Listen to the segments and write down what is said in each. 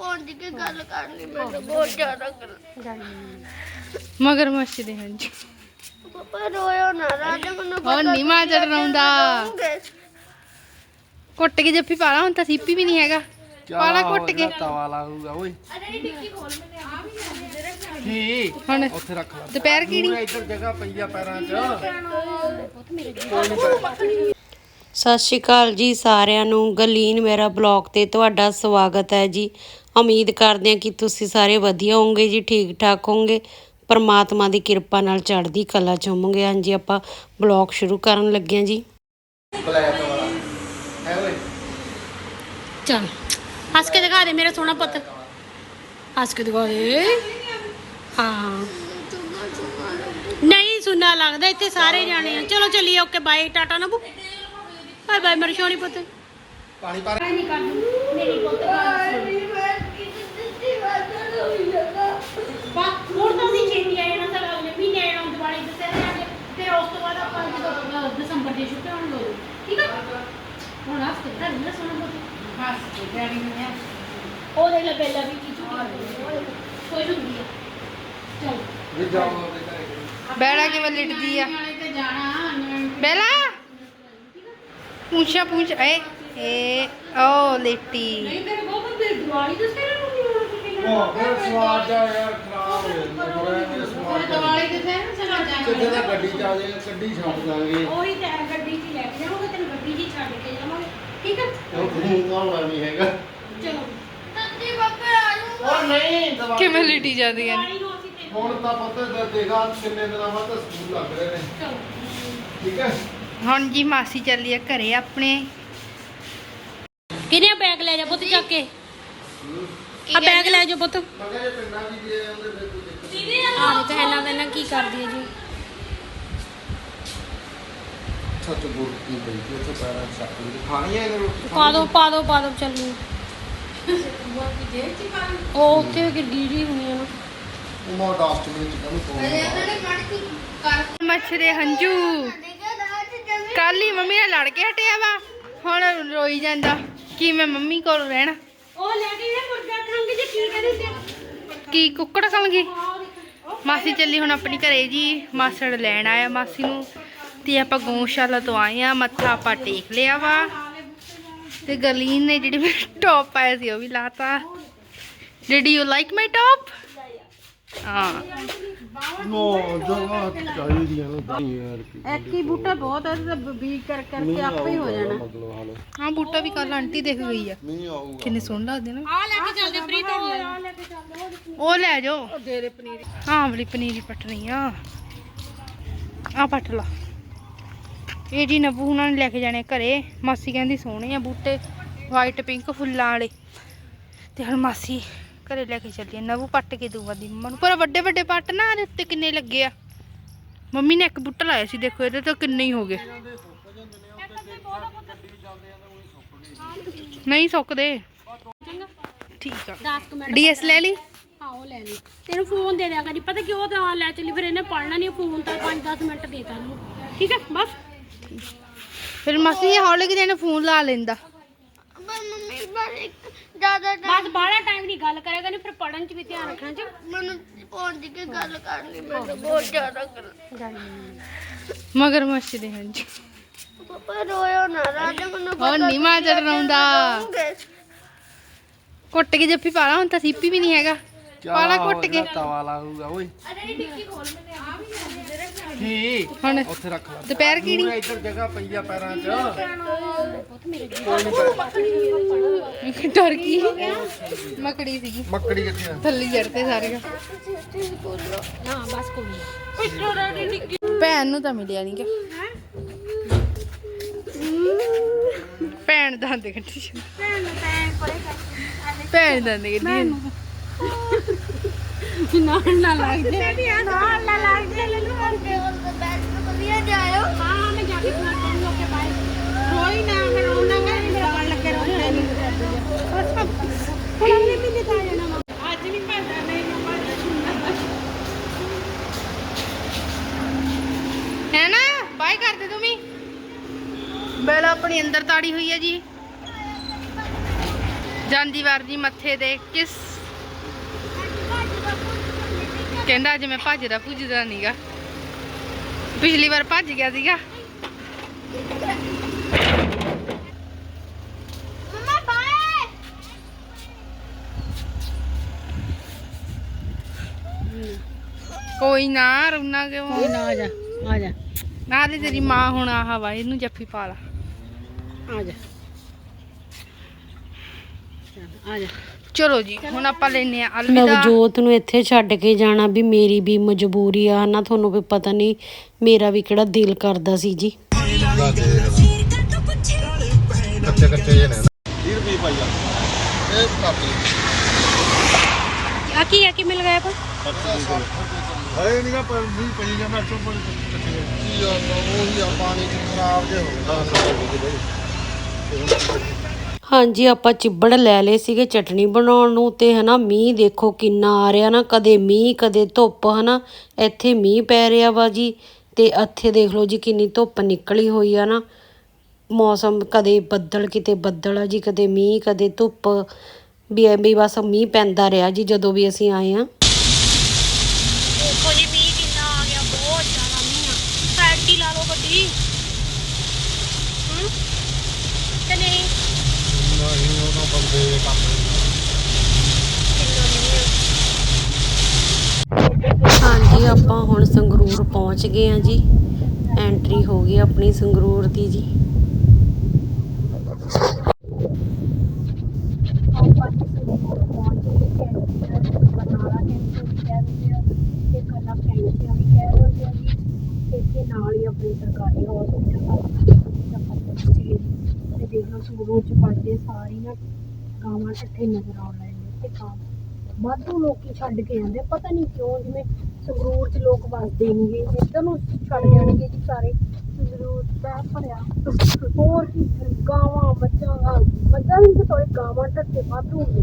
ਪਹੁੰਚ ਕੇ ਗੱਲ ਕਰਨੀ ਮੈਨੂੰ ਬਹੁਤ ਜ਼ਿਆਦਾ ਕਰ ਮਗਰਮੱਛ ਦੇ ਹਨ ਜੀ ਪਾਪਾ ਰੋਇਓ ਨਾ ਰਾਜਾ ਮੈਨੂੰ ਉਹ ਨੀ ਮਾਂ ਚੜਾਉਂਦਾ ਕੁੱਟ ਕੇ ਜੱਫੀ ਪਾਲਾ ਹੁਣ ਤਾਂ ਸੀਪੀ ਵੀ ਨਹੀਂ ਹੈਗਾ। ਪਾਲਾ ਕੁੱਟ ਕੇ। ਤਵਾ ਲਾਊਗਾ ਓਏ। ਕੀ? ਹੁਣ ਉੱਥੇ ਰੱਖ ਲੈ। ਦੁਪਹਿਰ ਕਿਹੜੀ? ਇੱਧਰ ਜਗ੍ਹਾ ਪਈ ਆ ਪੈਰਾਂ 'ਚ। ਸਤਿ ਸ਼੍ਰੀ ਅਕਾਲ ਜੀ ਸਾਰਿਆਂ ਨੂੰ। ਗਲੀਨ ਮੇਰਾ ਬਲੌਗ ਤੇ ਤੁਹਾਡਾ ਸਵਾਗਤ ਹੈ ਜੀ। ਉਮੀਦ ਕਰਦੇ ਹਾਂ ਕਿ ਤੁਸੀਂ ਸਾਰੇ ਵਧੀਆ ਹੋਵੋਗੇ ਜੀ ਠੀਕ ਠਾਕ ਹੋਵੋਗੇ। ਪਰਮਾਤਮਾ ਦੀ ਕਿਰਪਾ ਨਾਲ ਚੜ੍ਹਦੀ ਕਲਾ ਚ ਹੋਵੋਗੇ। ਹਾਂਜੀ ਆਪਾਂ ਬਲੌਗ ਸ਼ੁਰੂ ਕਰਨ ਲੱਗੇ ਹਾਂ ਜੀ। ਬਲੈਕ ਵਾਲਾ ਹੈ ਓਏ ਚੱਲ ਹੱਸ ਕੇ ਦਿਖਾ ਦੇ ਮੇਰਾ ਸੋਹਣਾ ਪੁੱਤ। ਹੱਸ ਕੇ ਦਿਖਾ ਦੇ। ਹਾਂ। ਨਹੀਂ ਸੁਣਨਾ ਲੱਗਦਾ ਇੱਥੇ ਸਾਰੇ ਜਾਣੇ ਆ। ਚਲੋ ਚੱਲੀਏ ਓਕੇ ਬਾਏ ਟਾਟਾ ਨਬੂ। ਬਾਏ ਬਾਏ ਮੇਰੇ ਸੋਹਣੀ ਪੁੱਤ। ਪਾਣੀ ਪਾ ਨਹੀਂ ਕਰ ਮੇਰੀ ਪੁੱਤ ਬਾਤ ਹੋਰ ਤਾਂ ਅਸੀਂ ਛੇਤੀ ਆਏ ਨਾ ਤਾਂ ਅਗਲੇ ਮਹੀਨੇ ਆਏ ਨਾ ਦਿਵਾਲੀ ਦੇ ਸਾਰੇ ਆ ਕੇ ਫਿਰ ਉਸ ਤੋਂ ਬਾਅਦ ਆਪਾਂ ਜਦੋਂ ਅਹ, ਦਸੰਬਰ ਦੇ ਛੁੱਟੀਆਂ ਹੋਣ ਲੋਗੇ ਠੀਕ ਆ ਹੁਣ ਹੱਸ ਕੇ ਦਿਖਾ ਮੇਰਾ ਸੋਹਣਾ ਪੁੱਤ ਹੱਸ ਕੇ ਡੈਡੀ ਨੇ ਉਹ ਦੇ ਲੈ ਪਹਿਲਾਂ ਵੀ ਕੀ ਚੁੱਕੀ ਕੋਈ ਹੁੰਦੀ ਹੈ ਚਲ ਵੀ ਜਾਓ ਉਹਦੇ ਘਰੇ ਬੈਲਾ ਕਿਵੇਂ ਲਿਟਦੀ ਆ ਨਾਲੇ ਤੇ ਜਾਣਾ ਬੈਲਾ ਨਹੀਂ ਨੂੰ ਨਹੀਂ ਕਿੱਥੇ ਦਾ ਗੱਡੀ ਚ ਆ ਜਾਏ ਗੱਡੀ ਛੱਡ ਦਾਂਗੇ। ਉਹੀ ਤੇ ਗੱਡੀ 'ਚ ਹੀ ਲੈ ਕੇ ਜਾਵਾਂਗੇ ਤੈਨੂੰ ਗੱਡੀ 'ਚ ਹੀ ਛੱਡ ਕੇ ਜਾਵਾਂਗੇ। ਠੀਕ ਹੈ ਉਹ ਖੂਨ ਵਾਲਾ ਨਹੀਂ ਹੈਗਾ। ਚਲੋ। ਆ ਜਾਊਗਾ। ਉਹ ਨਹੀਂ ਦਵਾ ਕਿਵੇਂ ਲਿਟੀ ਜਾਂਦੀਆਂ ਨੇ? ਦਿਵਾਲੀ ਨੂੰ ਅਸੀਂ ਤੇ ਹੁਣ ਤਾਂ ਪਤਾ ਦੇ ਦੇਗਾ ਕਿੰਨੇ ਦਿਨਾਂ ਬਾਅਦ ਸਕੂਲ ਲੱਗ ਰਹੇ ਨੇ। ਚਲੋ। ਠੀਕ ਹੈ ਹੁਣ ਜੀ ਮਾਸੀ ਚੱਲੀ ਆ ਘਰੇ ਆਪਣੇ। ਕਿਹਨੇ ਬੈਗ ਲੈ ਜਾ ਪੁੱਤ ਚੱਕ ਕੇ? ਆ ਬੈਗ ਲੈ ਜਾ ਪੁੱਤ। ਮੈਂ ਕਿਹਾ ਜੇ ਪਿੰਡਾਂ ਦੀ ਜੇ ਉਹਦੇ ਫਿਰ ਕੋਈ ਦਿੱਕਤ ਆ ਦੇ ਕਹਿਣਾ ਮੈਨਾਂ ਕੀ ਕਰਦੀ ਹੈ ਜੀ। ਸੱਚ ਗੁਰ ਕੀ ਸੀ ਉੱਥੇ ਪੈਰਾਂ 'ਚ ਸੱਟ ਲੱਗੀ ਖਾਣੀ ਹੈ ਇਹਨੇ ਰੋਟੀ? ਪਾ ਦੋ ਪਾ ਦੋ ਪਾ ਦੋ ਚੱਲੂ। ਉਹ ਉੱਥੇ ਗਿੱਡੀ ਜੀ ਹੋਣੀ ਆ ਨਾ। ਉਹ ਮਾ ਡਸਟਬਿਨ ਚ ਕਾਹਨੂੰ ਪਾਉਂਦਾ ਮੱਛਰੇ ਹੰਝੂ। ਕੱਲ ਹੀ ਮੰਮੀ ਨਾਲ ਲੜ ਕੇ ਹਟਿਆ ਵਾ। ਹੁਣ ਰੋਈ ਜਾਂਦਾ ਕਿ ਮੈਂ ਮੰਮੀ ਕੋਲ ਰਹਿਣਾ। ਉਹ ਲੈ ਕੇ ਇਹ ਮੁਰਗਾ ਖਾਂਗੇ ਜੇ ਕੀ ਕਹਿੰਦੇ ਸੀ ਕੀ ਕੁੱਕੜ ਖਾਵਾਂਗੇ ਮਾਸੀ ਚੱਲੀ ਹੁਣ ਆਪਣੀ ਘਰੇ ਜੀ। ਮਾਸੜ ਲੈਣ ਆਇਆ ਮਾਸੀ ਨੂੰ। ਤੇ ਆਪਾਂ ਗਊਸ਼ਾਲਾ ਤੋਂ ਆਏ ਆ ਮੱਥਾ ਆਪਾਂ ਟੇਕ ਲਿਆ ਵਾ। ਤੇ ਗਰਲੀਨ ਨੇ ਜਿਹੜੀ ਮੇਰੀ ਟੌਪ ਪਾਇਆ ਸੀ ਉਹ ਵੀ ਲਾਤਾ। Did you like my top ਹਾਂ। ਨੋ ਜਗ੍ਹਾ ਚਾਹੀਦੀ ਹੈ ਨਾ ਯਾਰ ਇੱਕ ਹੀ ਬੂਟਾ ਬਹੁਤ ਹੈ ਤੇ ਬੀਜ ਕਰ ਕਰਕੇ ਆਪੇ ਹੀ ਹੋ ਜਾਣਾ। ਹਾਂ ਬੂਟਾ ਵੀ ਕੱਲ ਆਂਟੀ ਦੇਖ ਗਈ ਆ। ਨਹੀਂ ਆਊਗਾ। ਕਿੰਨੇ ਸੋਹਣੇ ਲੱਗਦੇ ਨਾ। ਆ ਲੈ ਕੇ ਚੱਲਦੇ ਪ੍ਰੀਤ ਆ ਲੈ ਕੇ ਚੱਲਦੇ ਉਹ ਲੈ ਜਾਓ। ਦੇ ਦੇ ਪਨੀਰ। ਹਾਂ ਵਾਲੀ ਪਨੀਰ ਪਟਣੀ ਆ। ਆ ਪਟ ਲਾ। ਇਹ ਜੀ ਨਬੂ ਉਹਨਾਂ ਨੇ ਲੈ ਕੇ ਜਾਣੇ ਘਰੇ। ਮਾਸੀ ਕਹਿੰਦੀ ਸੋਹਣੇ ਆ ਬੂਟੇ ਵਾਈਟ ਪਿੰਕ ਫੁੱਲਾਂ ਵਾਲੇ। ਤੇ ਹੁਣ ਮਾਸੀ ਘਰੇ ਲੈ ਕੇ ਚੱਲੀ ਨਬੂ ਪੱਟ ਕੇ ਦੂਗਾ ਦੀ ਮੰਮਾ ਨੂੰ। ਪਰ ਵੱਡੇ ਵੱਡੇ ਪੱਟ ਨਾ ਇਹਦੇ ਉੱਤੇ ਕਿੰਨੇ ਲੱਗੇ ਆ। ਮੰਮੀ ਨੇ ਇੱਕ ਬੂਟਾ ਲਾਇਆ ਸੀ ਦੇਖੋ ਇਹਦੇ ਤਾਂ ਕਿੰਨੇ ਹੀ ਹੋ ਗਏ। ਨਹੀਂ ਸੁੱਕਦੇ। ਠੀਕ ਆ। 10 ਮਿੰਟ ਡੀਐਸ ਲੈ ਲਈ? ਹਾਂ ਉਹ ਲੈ ਲਈ। ਤੈਨੂੰ ਫੋਨ ਦੇ ਦਿਆ ਕਰੀ ਪਤਾ ਕਿਉਂ ਤਾਂ ਲੈ ਚੱਲੀ? ਫਿਰ ਇਹਨੇ ਪੜਨਾ ਨਹੀਂ ਫੋਨ ਤਾਂ 5-10 ਮਿੰਟ ਦੇ ਤਾ ਨੂੰ ਠੀਕ ਹੈ ਬਸ। ਫਿਰ ਮਾਸੀ ਇਹ ਹੌਲੇ ਕਿ ਨੇ ਫੋਨ ਲਾ ਲੈਂਦਾ। ਪਰ ਮੰਮੀ ਬਸ ਇੱਕ ਜ਼ਿਆਦਾ ਬਸ ਬਾਹਲਾ ਟਾਈਮ ਦੀ ਗੱਲ ਕਰੇਗਾ ਨਹੀਂ ਫਿਰ ਪੜਨ 'ਚ ਵੀ ਧਿਆਨ ਰੱਖਣਾ ਚ ਮੈਨੂੰ ਪਹੁੰਚ ਕੇ ਗੱਲ ਕਰਨੀ ਮੈਨੂੰ ਬਹੁਤ ਜ਼ਿਆਦਾ ਕਰ ਮਗਰਮੱਛ ਦੇ ਹਨ ਜੀ ਪਾਪਾ ਰੋਇਓ ਨਾ ਰਾਜਾ ਮੈਨੂੰ ਉਹ ਨੀ ਮਾਂ ਚੜਾਉਂਦਾ ਕੁੱਟ ਕੇ ਜੱਫੀ ਪਾਲਾ ਹੁਣ ਤਾਂ ਸੀਪੀ ਵੀ ਨਹੀਂ ਹੈਗਾ। ਪਾਲਾ ਕੁੱਟ ਕੇ। ਤਵਾ ਲਾਊਗਾ ਓਏ। ਕੀ? ਹੁਣ ਉੱਥੇ ਰੱਖ ਲੈ। ਦੁਪਹਿਰ ਕਿਹੜੀ? ਪੂਰਾ ਇੱਧਰ ਜਗ੍ਹਾ ਪਈ ਆ ਪੈਰਾਂ 'ਚ। ਡਰ ਗਈ। ਮਕੜੀ ਸੀਗੀ। ਮੱਕੜੀ ਕਿੱਥੇ ਆ? ਥੱਲੇ ਜੜਤੇ ਸਾਰੇ ਭੈਣ ਨੂੰ ਤਾਂ ਮਿਲਿਆ ਨਹੀਂ ਕਿ ਭੈਣ ਦੰਦ ਕੱਢੀ। ਸੀ। ਭੈਣ ਦੰਦ ਕੱਢੀ। ਨਾਲ ਨਾ ਲੱਗ ਜੇ। ਨਾਲ ਲਾ ਲਾ ਕੇ ਲੈ ਲੂ ਅੰਦੇ ਉਹ ਬੈਠ ਕੇ ਵਧੀਆ ਜਾਇਓ। ਹਾਂ ਹਾਂ ਮੈਂ ਜਾ ਕੇ ਫੋਨ ਕਰੂੰ ਓਕੇ ਬਾਏ ਰੋਈ ਨਾ ਫਿਰ ਉਹਨਾਂ ਕਰ ਮੇਰਾ ਮਨ ਲੱਗੇ ਰੋਣੇ ਨਹੀਂ ਹੁਣ ਅਗਲੇ ਮਹੀਨੇ ਤਾਂ ਆ ਜਾਣਾ ਵਾ। ਅੱਜ ਨਹੀਂ ਭਰਦਾ ਨਹੀਂ ਮੰਮਾ ਹੈ ਨਾ? ਬਾਏ ਕਰ ਦੇ ਤੂੰ ਵੀ। ਬੈਲ ਆਪਣੀ ਅੰਦਰ ਤਾੜੀ ਹੋਈ ਹੈ ਜੀ। ਜਾਂਦੀ ਵਾਰ ਜੀ ਮੱਥੇ ਤੇ ਕਿਸ ਕਹਿੰਦਾ ਅੱਜ ਮੈਂ ਭੱਜਦਾ ਭੁੱਜਦਾ ਨਹੀਂਗਾ ਪਿਛਲੀ ਵਾਰ ਭੱਜ ਗਿਆ ਸੀਗਾ। ਮਮਾ ਬਾਏ ਕੋਈ ਨਾ ਰੁਣਾ ਕਿਉਂ? ਨਾ ਆ ਜਾ ਆ ਜਾ। ਨਾ ਤੇ ਤੇਰੀ ਮਾਂ ਹੁਣ ਆਹ ਵਾ ਇਹਨੂੰ ਜੱਫੀ ਪਾ ਲਾ। ਆ ਜਾ। ਆ ਜਾ। ਚਲੋ ਜੀ ਹੁਣ ਆਪਾਂ ਲੈਨੇ ਆ ਅਲਵਿਦਾ। ਨਵਜੋਤ ਨੂੰ ਇੱਥੇ ਛੱਡ ਕੇ ਜਾਣਾ ਵੀ ਮੇਰੀ ਵੀ ਮਜਬੂਰੀ ਆ ਹਨਾ ਤੁਹਾਨੂੰ ਵੀ ਪਤਾ ਨਹੀਂ ਮੇਰਾ ਵੀ ਕਿਹੜਾ ਦਿਲ ਕਰਦਾ ਸੀ ਜੀ। ਕੱਚੇ ਕੱਚੇ ਜਿਹੇ ਨੇ 30 ਰੁਪਏ ਪਾਈਆ ਇਹ ਕਾਪੀ ਆ ਕੀ ਆ ਕੀ ਮਿਲ ਗਿਆ ਪਰ ਹੈ ਨਹੀਂਗਾ ਪਰ ਨਹੀਂ ਪਈ ਜਾਂ ਮੈਂ ਚੁੱਪ ਕੱਚੇ ਕੀ ਆ ਉਹ ਹੀ ਪਾਣੀ ਚ ਖਰਾਬ ਜੇ ਹੋ ਗਿਆ। ਹਾਂਜੀ, ਆਪਾਂ ਚਿੱਬੜ ਲੈ ਲਏ ਸੀਗੇ ਚਟਣੀ ਬਣਾਉਣ ਨੂੰ ਤੇ ਹਨਾ ਮੀਂਹ ਦੇਖੋ ਕਿੰਨਾ ਆ ਰਿਹਾ ਨਾ, ਕਦੇ ਮੀਂਹ, ਕਦੇ ਧੁੱਪ ਹਨਾ, ਇੱਥੇ ਮੀਂਹ ਪੈ ਰਿਹਾ ਵਾ ਜੀ ਤੇ ਇੱਥੇ ਦੇਖ ਲਓ ਜੀ ਕਿੰਨੀ ਧੁੱਪ ਨਿਕਲੀ ਹੋਈ ਆ ਨਾ। ਮੌਸਮ ਕਦੇ ਬੱਦਲ, ਕਿਤੇ ਬੱਦਲ ਆ ਜੀ, ਕਦੇ ਮੀਂਹ, ਕਦੇ ਧੁੱਪ ਵੀ ਐਵੇਂ ਬਸ ਮੀਂਹ ਪੈਂਦਾ ਰਿਹਾ ਜੀ ਜਦੋਂ ਵੀ ਅਸੀਂ ਆਏ ਆ ਦੇਖੋ ਜੀ, ਮੀਂਹ ਕਿੰਨਾ ਆ ਗਿਆ, ਬਹੁਤ ਜ਼ਿਆਦਾ ਮੀਂਹ ਆ। ਸਾਈਡ ਦੀ ਲਾ ਲਓ ਗੱਡੀ। ਹੂੰ? ਤੇ ਨਹੀਂ ਨਹੀਂ ਉਹਨਾਂ ਬੰਦੇ ਕੰਮ ਹਾਂਜੀ, ਆਪਾਂ ਹੁਣ ਸੰਗਰੂਰ ਪਹੁੰਚ ਗਏ ਆ ਜੀ। ਐਂਟਰੀ ਹੋ ਗਈ ਆਪਣੀ ਸੰਗਰੂਰ ਦੀ ਜੀ। ਇੱਥੇ ਨਾਲ ਹੀ ਆਪਣੇ ਸਰਕਾਰੀ ਹਸਪਤਾਲ ਆਪਾਂ ਪਹੁੰਚੇ ਤੇ ਦੇਖੋ ਸੰਗਰੂਰ ਚ ਪੜਦੇ ਸਾਰੀ ਨਾ ਗਾਵਾਂ ਇਕੱਠੇ ਨਜ਼ਰ ਆਉਣ ਲੱਗ ਤੇ ਗਾਂ ਵਾਧੂ ਲੋਕੀ ਛੱਡ ਕੇ ਜਾਂਦੇ ਪਤਾ ਨਹੀਂ ਕਿਉਂ ਜਿਵੇਂ ਸੰਗਰੂਰ ਚ ਲੋਕ ਵਸਦੇ ਨਹੀਂਗੇ ਇੱਧਰ ਨੂੰ ਛੱਡ ਜਾਣਗੇ ਜੀ ਸਾਰੇ। ਸੰਗਰੂਰ ਦਾ ਭਰਿਆ। ਹੋਰ ਕੀ ਗਾਵਾਂ ਮੱਝਾਂ ਮੱਝਾਂ ਵੀ ਥੋੜੇ ਗਾਵਾਂ ਢੱਕੇ ਵਾਧੂ ਹੁੰਦੇ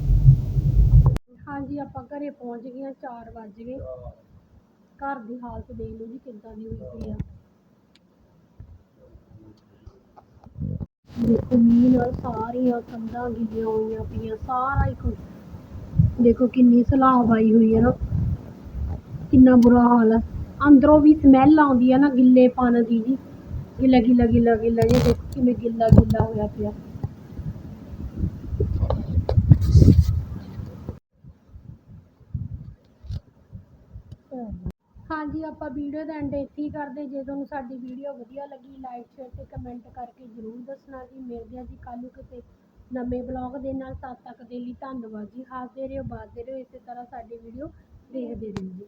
ਹਾਂਜੀ, ਆਪਾਂ ਘਰੇ ਪਹੁੰਚ ਗਏ ਹਾਂ 4 ਵੱਜ ਗਏ। ਘਰ ਦੀ ਹਾਲਤ ਦੇਖ ਲਓ ਜੀ, ਕਿੱਦਾਂ ਦੀ ਹੋਈ ਪਈ ਆ। ਦੇਖੋ, ਮੀਂਹ ਨਾਲ ਸਾਰੀਆਂ ਕੰਧਾਂ ਗਿੱਲੀਆਂ ਹੋਈਆਂ ਪਈਆਂ, ਸਾਰਾ ਹੀ ਕੁਝ ਦੇਖੋ, ਕਿੰਨੀ ਸਲਾਹ ਆਈ ਹੋਈ ਹੈ ਨਾ। ਕਿੰਨਾ ਬੁਰਾ ਹਾਲ ਹੈ ਅੰਦਰੋਂ ਵੀ ਸਮੈਲ ਆਉਂਦੀ ਹੈ ਨਾ ਗਿੱਲੇ ਪਨ ਦੀ ਜੀ। ਗਿੱਲਾ ਗਿੱਲਾ ਗਿੱਲਾ ਗਿੱਲਾ ਜੀ ਦੇਖੋ ਕਿਵੇਂ ਗਿੱਲਾ ਗਿੱਲਾ ਹੋਇਆ ਪਿਆ। ਹਾਂਜੀ, ਆਪਾਂ ਵੀਡੀਓ ਦਾ ਐਂਡ ਇੱਥੇ ਹੀ ਕਰਦੇ ਜੇ ਤੁਹਾਨੂੰ ਸਾਡੀ ਵੀਡੀਓ ਵਧੀਆ ਲੱਗੀ ਲਾਈਕ ਸ਼ੇਅਰ ਤੇ ਕਮੈਂਟ ਕਰਕੇ ਜ਼ਰੂਰ ਦੱਸਣਾ ਜੀ। ਮਿਲਦੇ ਹਾਂ ਜੀ ਕੱਲ੍ਹ ਨੂੰ ਕਿਸੇ ਨਵੇਂ ਬਲੌਗ ਦੇ ਨਾਲ। ਤਦ ਤੱਕ ਦੇ ਲਈ ਧੰਨਵਾਦ ਜੀ। ਹੱਸਦੇ ਰਹੋ ਬਾਜ਼ਦੇ ਰਹੋ। ਇਸੇ ਤਰ੍ਹਾਂ ਸਾਡੀ ਵੀਡੀਓ ਦੇਖਦੇ ਰਹੋ ਜੀ